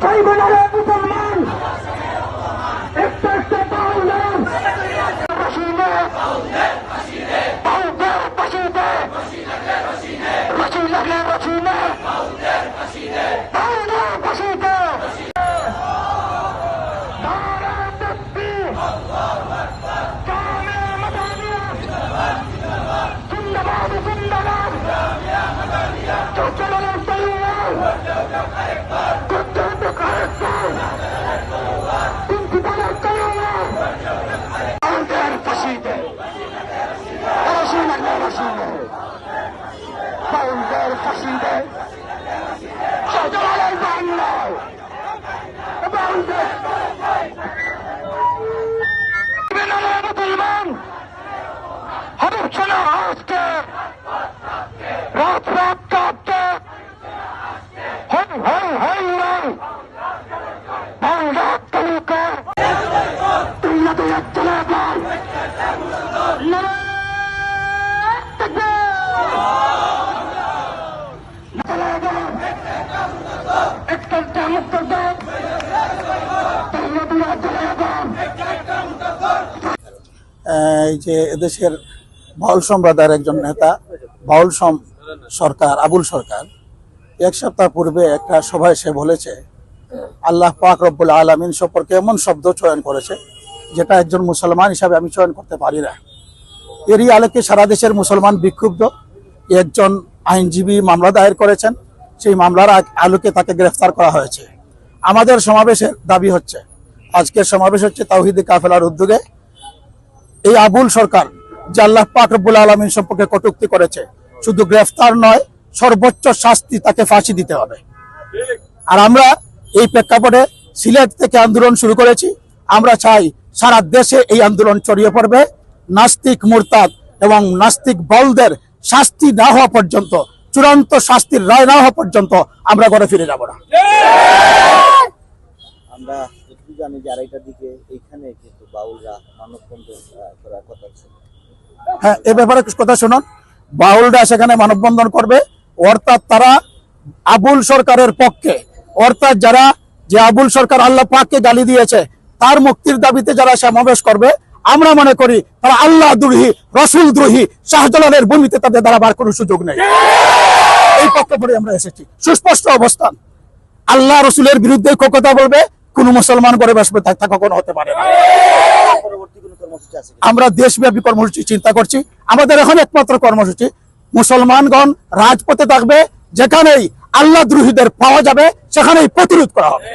ট্রাইব্যুনালে মুসলমান একটা একটা বাউলের রসিদে বাউলের রসিদে রসিদে রসিদে Don't come on! এই যে এদেশের বাউল সম্প্রদায়ের একজন নেতা, বাউল সরকার, আবুল সরকার, এক সপ্তাহ পূর্বে একটা সভায় সে বলেছে, আল্লাহ পাক রব্বুল আলমিন সম্পর্কে এমন শব্দ চয়ন করেছে, যেটা একজন মুসলমান হিসাবে আমি চয়ন করতে পারি না। এরই আলোকে সারা দেশের মুসলমান বিক্ষুব্ধ, একজন আইনজীবী মামলা দায়ের করেছেন সেই মামলার আলোকে তাকে গ্রেফতার করা হয়েছে। আমাদের সমাবেশের দাবি হচ্ছে, আজকের সমাবেশ হচ্ছে তাওহিদি কাফেলার উদ্যোগে। এই আবুল সরকার, যে আল্লাহ পাক রব্বুল আলমিন সম্পর্কে কটুক্তি করেছে, শুধু গ্রেফতার নয়, সর্বোচ্চ শাস্তি তাকে ফাঁসি দিতে হবে। আর আমরা এই প্রেক্ষাপটে সিলেট থেকে আন্দোলন শুরু করেছি। আমরা চাই সারা দেশে এই আন্দোলন ছড়িয়ে পড়বে। নাস্তিক মুরতাদ এবং নাস্তিক বলদের শাস্তি না হওয়া পর্যন্ত চূড়ান্ত শাস্তির রায় না হওয়া পর্যন্ত আমরা ঘরে ফিরে যাব না। আমরা জানি যে আড়াইটার দিকে এইখানে কিন্তু বাউলরা মানববন্ধন করার কথা ছিল। হ্যাঁ এ ব্যাপারে কথা শুনুন। বাউলরা সেখানে মানববন্ধন করবে অর্থাৎ তারা আবুল সরকারের পক্ষে অর্থাৎ যারা যে আবুল সরকার আল্লাহ পাককে গালি দিয়েছে তার মুক্তির দাবিতে যারা সমাবেশ করবে আমরা মনে করি তারা আল্লাহ দ্রোহী রসুল দ্রোহী শাহজালালের ভূমিতে তাদের দাঁড়াবার কোনো সুযোগ নেই। এই পক্ষে আমরা এসেছি। সুস্পষ্ট অবস্থান আল্লাহ রসুলের বিরুদ্ধে কথা বলবে কোন মুসলমান করে বসবে তা কখনো হতে পারে না। আমরা দেশব্যাপী কর্মসূচি চিন্তা করছি। আমাদের এখন একমাত্র কর্মসূচি মুসলমানগণ রাজপথে থাকবে যেখানেই আল্লাহ দ্রোহীদের পাওয়া যাবে সেখানেই প্রতিরোধ করা হবে।